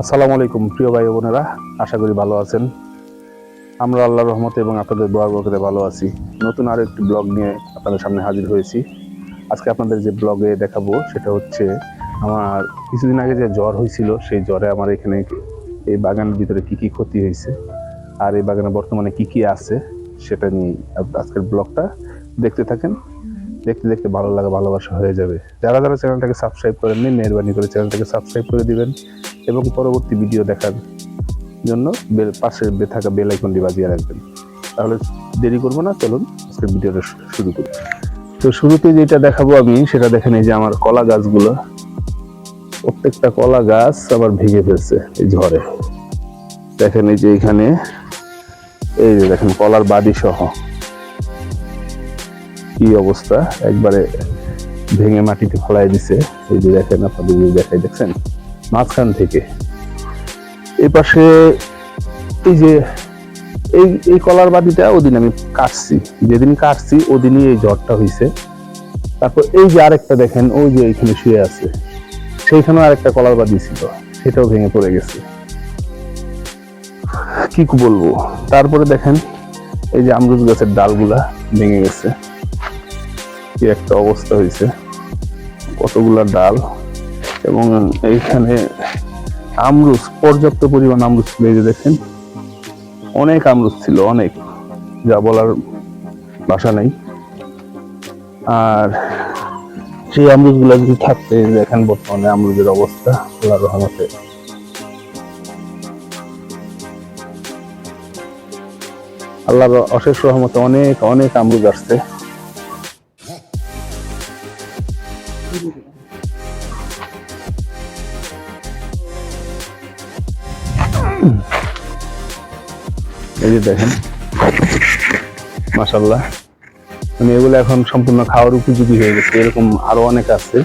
আসসালামু আলাইকুম, প্রিয় ভাই বোনেরা। আশা করি ভালো আছেন। আমরা আল্লাহর রহমতে এবং আপনাদের দোয়ার বরকতে ভালো আছি। নতুন আরও একটি ব্লগ নিয়ে আপনাদের সামনে হাজির হয়েছি। আজকে আপনাদের যে ব্লগে দেখাবো, সেটা হচ্ছে আমার কিছুদিন আগে যে জ্বর হয়েছিল, সেই জ্বরে আমার এখানে এই বাগানের ভিতরে কি কি ক্ষতি হয়েছে আর এই বাগানে বর্তমানে কি কি আছে, সেটা নিয়ে আজকের ব্লগটা দেখতে থাকেন। দেখতে দেখতে ভালো লাগা, ভালোবাসা হয়ে যাবে। যারা যারা চ্যানেলটাকে সাবস্ক্রাইব করেননি, মেহরবানি করে চ্যানেলটাকে সাবস্ক্রাইব করে দিবেন এবং পরবর্তী ভিডিও দেখার জন্য বেল পাশে থাকা বেল আইকনটি বাজিয়ে রাখবেন। তাহলে দেরি করব না, চলুন আজকের ভিডিওটা শুরু করি। তো শুরুতে যেটা দেখাবো আমি, সেটা দেখেন এই যে আমার কলা গাছগুলো। প্রত্যেকটা কলা গাছ আবার ভেঙে ফেলছে এই ঝড়ে। দেখেন এই যে এখানে, এই যে দেখেন কলার বাদি সহ কি অবস্থা? একবারে ভেঙে মাটিতে ফলাই দিছে। এই যে দেখেন আপনাদের দেখাই, দেখছেন? মাঝখান থেকে। এই পাশে এই যে এই এই কলার বাদিটা ওদিন আমি কাটছি। যেদিন কাটছি, ওদিনই এই জ্বরটা হয়েছে তারপর এই যে আরেকটা দেখেন, ওই যে এইখানে শুয়ে আছে। সেইখানেও আরেকটা কলার বাদি ছিল। সেটাও ভেঙে পড়ে গেছে। কি বলব? তারপরে দেখেন, এই যে আমরুজ গাছের ডালগুলা ভেঙে গেছে। কি একটা অবস্থা হয়েছে। কতগুলা ডাল এবং এইখানে আমরুজ, পর্যাপ্ত পরিমাণ আমরুস ছিল, এই যে দেখেন। অনেক আমরুজ ছিল, অনেক, যা বলার ভাষা নেই। আর সেই আমরুজগুলো যদি থাকতে দেখেন বর্তমানে আমরুজের অবস্থা আল্লাহ রহমতে। আল্লাহর অশেষ রহমতে অনেক অনেক আমরুজ আসছে। এই যে দেখেন মাসাল্লাহ মানে এগুলো এখন সম্পূর্ণ খাওয়ার উপযোগী হয়ে গেছে, এরকম আরও অনেক আছে।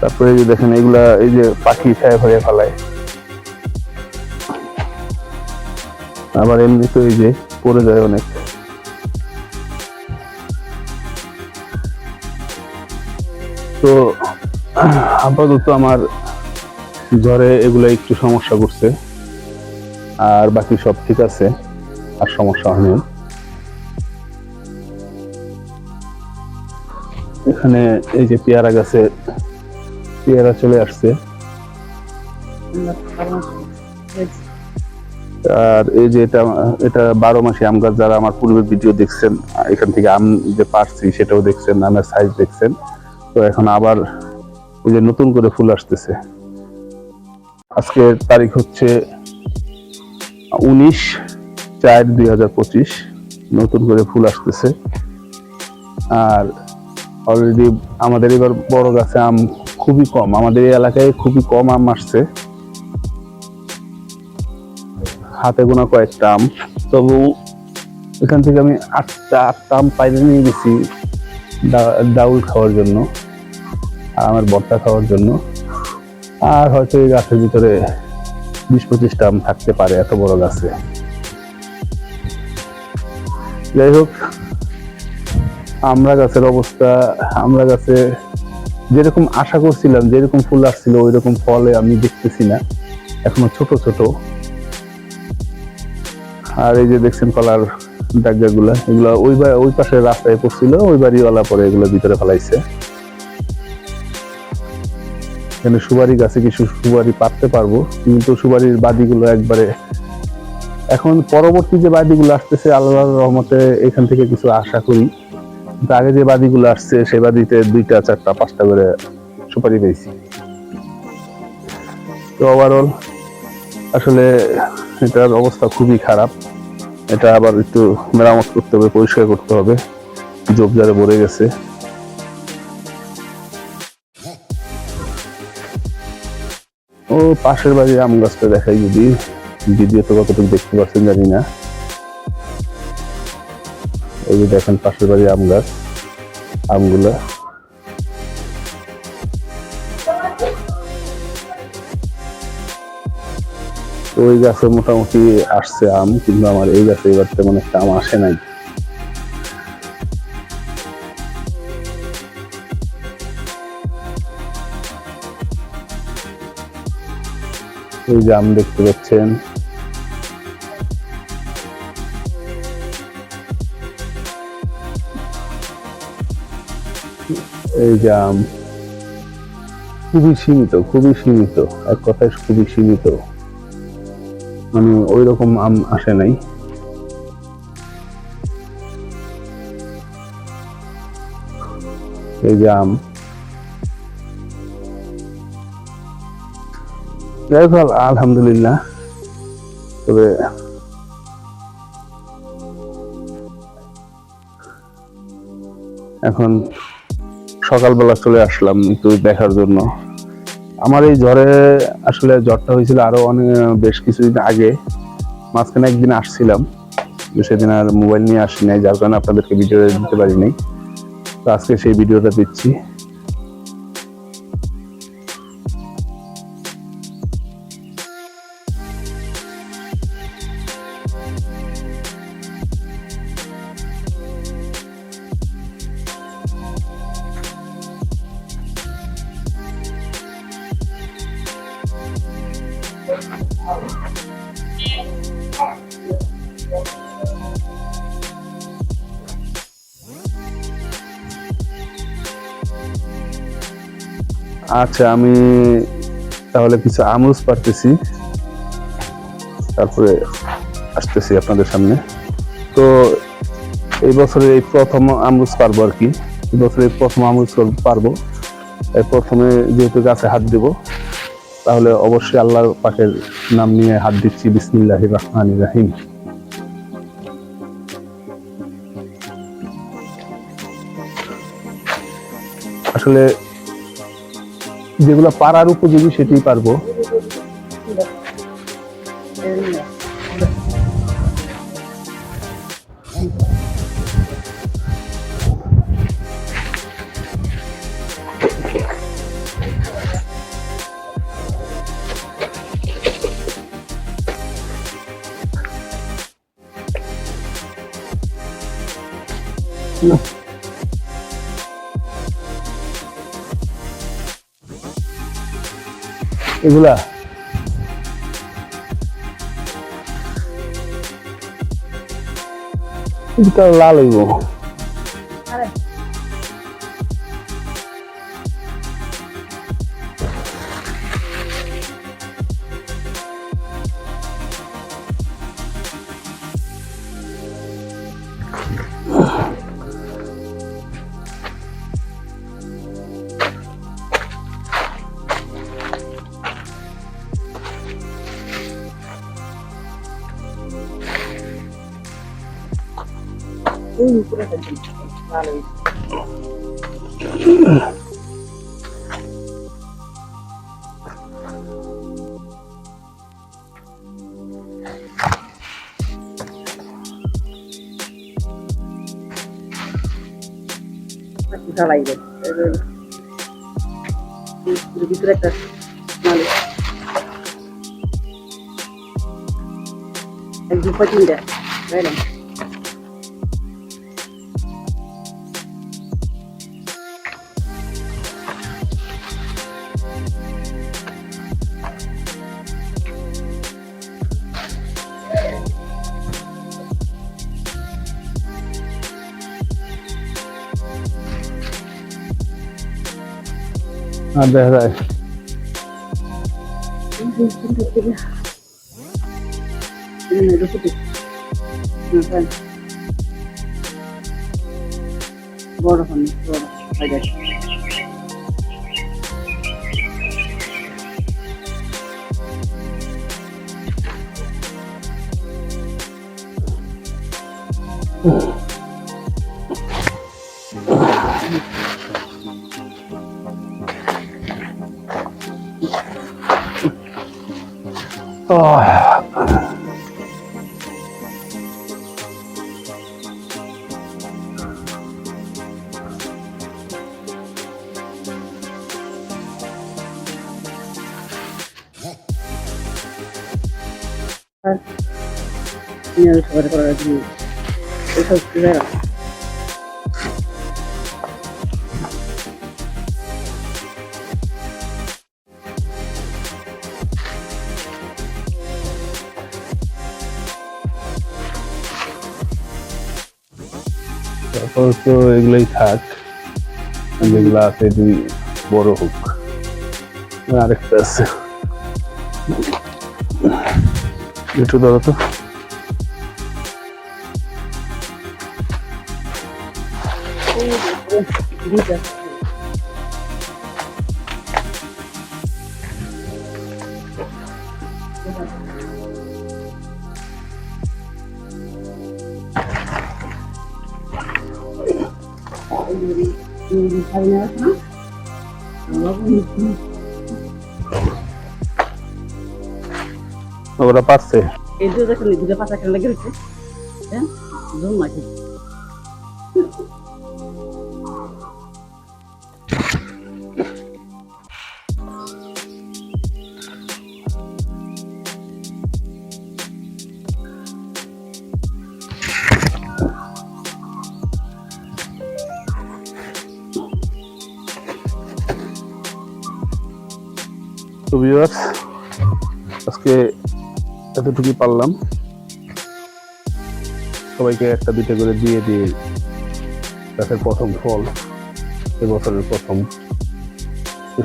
তারপরে যে দেখেন, এগুলা এই যে পাখি ছায়া হয়ে ফেলায় আবার এমনি তো এই যে পড়ে যায় অনেক। তো, আপাতত আমার জ্বরে এগুলো একটু সমস্যা করছে। আর বাকি সব ঠিক আছে, আর সমস্যা হয়নি এখানে এই যে পেয়ারা গাছে, পেয়ারা চলে আসছে। আর এই যে এটা এটা বারো মাসে আম গাছ যারা আমার পূর্বের ভিডিও দেখছেন, এখান থেকে আম যে পারছি সেটাও দেখছেন, আমের সাইজ দেখছেন। তো এখন আবার ওই যে নতুন করে ফুল আসতেছে। আজকের তারিখ হচ্ছে উনিশ চার দুই হাজার পঁচিশ। নতুন করে ফুল আসতেছে। আর অলরেডি আমাদের এবার বড় গাছে আম খুবই কম। আমাদের এই এলাকায় খুবই কম আম আসছে। হাতে গোনা কয়েকটা আম তবু এখান থেকে আমি আটটা আটটা আম পাইলে নিয়ে গেছি ডাউল খাওয়ার জন্য, আর আমার ভর্তা খাওয়ার জন্য। আর হয়তো এই গাছের ভিতরে বিশ পঁচিশটা আম থাকতে পারে, এত বড় গাছে। যাই হোক, আমরা গাছের অবস্থা, আমরা গাছে যেরকম আশা করছিলাম, যেরকম ফুল আসছিল ওই রকম ফলে আমি দেখতেছি না। এখনও ছোট ছোট। আর এই যে দেখছেন কলার ডাগ্গাগুলা এগুলা ওই ওই পাশে রাস্তায় পড়ছিল, ওই বাড়িওয়ালা পরে এগুলো ভিতরে ফেলাইছে। এখানে সুপারি গাছে কিছু সুপারি পাততে পারব, কিন্তু সুপারির বাদিগুলো একবারে এখন পরবর্তী যে বাদিগুলো আসতেছে, আল্লাহর রহমতে এখান থেকে কিছু আশা করি। আগে যে বাদিগুলো আসছে সেই বাদিতে দুইটা, চারটা, পাঁচটা করে সুপারি পেয়েছি। তো ওভারঅল আসলে এটার অবস্থা খুবই খারাপ। এটা আবার একটু মেরামত করতে হবে, পরিষ্কার করতে হবে। জোবজারে ভরে গেছে। ও, পাশের বাড়ির আম গাছটা দেখাই যদি। ভিডিওতে কতটুকু দেখতে পাচ্ছেন জানি না। এই যে দেখেন পাশের বাড়ির আম গাছ, আমগুলা। ওই গাছে মোটামুটি আসছে আম, কিন্তু আমার এই গাছে এবার তেমন একটা আম আসে নাই। এই যে আম দেখতে পাচ্ছেন। এই যে আম। খুবই সীমিত খুবই সীমিত। এক কথায় খুবই সীমিত। মানে ওই রকম আম আসে নাই। এই যে আম। আলহামদুলিল্লাহ। তবে এখন সকালবেলা চলে আসলাম একটু দেখার জন্য। আমার এই জ্বরে আসলে জ্বরটা হয়েছিল আরও অনেক, বেশ কিছুদিন আগে। মাঝখানে একদিন আসছিলাম সেদিন আর মোবাইল নিয়ে আসি নাই, যার কারণে আপনাদেরকে ভিডিওটা দিতে পারি নাই তো আজকে সেই ভিডিওটা দিচ্ছি। আচ্ছা আমি তাহলে কিছু আমরুজ পারতেছি। তারপরে আসতেছি আপনাদের সামনে। তো এই বছরের এই প্রথম আমরুজ পারব আর কি। এই বছরের প্রথম আমরুজ পারব। এই প্রথমে যেহেতু গাছে হাত দিব তাহলে অবশ্যই আল্লাহর পাকের নাম নিয়ে হাত দিচ্ছি। বিসমিল্লাহ রহমান রাহিম। আসলে যেগুলো পারার উপযোগী সেটাই পারব। এগুলা? এটা লাল হইব। পিঠা লাগবে ভিতরে একটা মালিক এক দু তিনটা তাই না আর দেখা যায় বড় হন বড় হয়ে যায় নিরামিষ খাবার করার জন্য এসব কি জায়গা তারপর তো এগুলোই থাক। যেগুলো আছে দুই বড় হোক। আরেকটা আছে। একটু ধরো তো। দুইটা ওরা পারছে। এই দুটো দেখেন দুটো পাতা কেন লেগে রয়েছে? হ্যাঁ? জুম মাছি তো ভিউয়ার্স আজকে এতটুকুই পারলাম। সবাইকে একটা দুইটা করে দিয়ে দিয়ে গাছের প্রথম ফল এবছরের প্রথম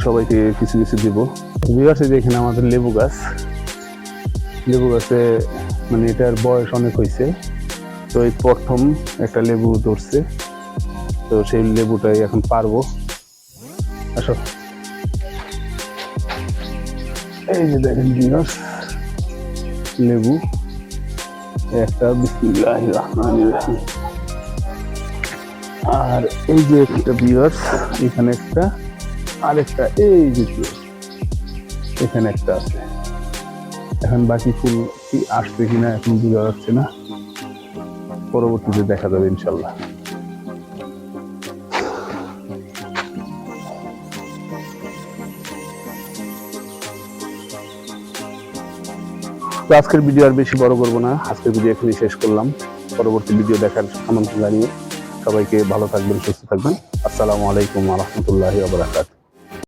সবাইকে কিছু কিছু দিব। ভিউয়ার্স এই যে এখানে আমাদের লেবু গাছ, লেবু গাছে মানে এটার বয়স অনেক হয়েছে, তো এই প্রথম একটা লেবু ধরছে, তো সেই লেবুটাই এখন পারব। আসো। এই যে দেখেন ভিউয়ার্স, লেবু, একটা বিসমিল্লাহ রহমান রহিম। আর এই যে একটা ভিউয়ার্স, এখানে একটা, আরেকটা, এই যে এখানে একটা আছে। এখন বাকি ফুল কি আসবে কিনা এখন বোঝা যাচ্ছে না। পরবর্তীতে দেখা যাবে ইনশাল্লাহ। তো আজকের ভিডিও আর বেশি বড় করব না। আজকের ভিডিও এখানেই শেষ করলাম। পরবর্তী ভিডিও দেখার আমন্ত্রণ জানিয়ে সবাইকে ভালো থাকবেন, সুস্থ থাকবেন। আসসালামু আলাইকুম রহমতুল্লাহি আবরাকাত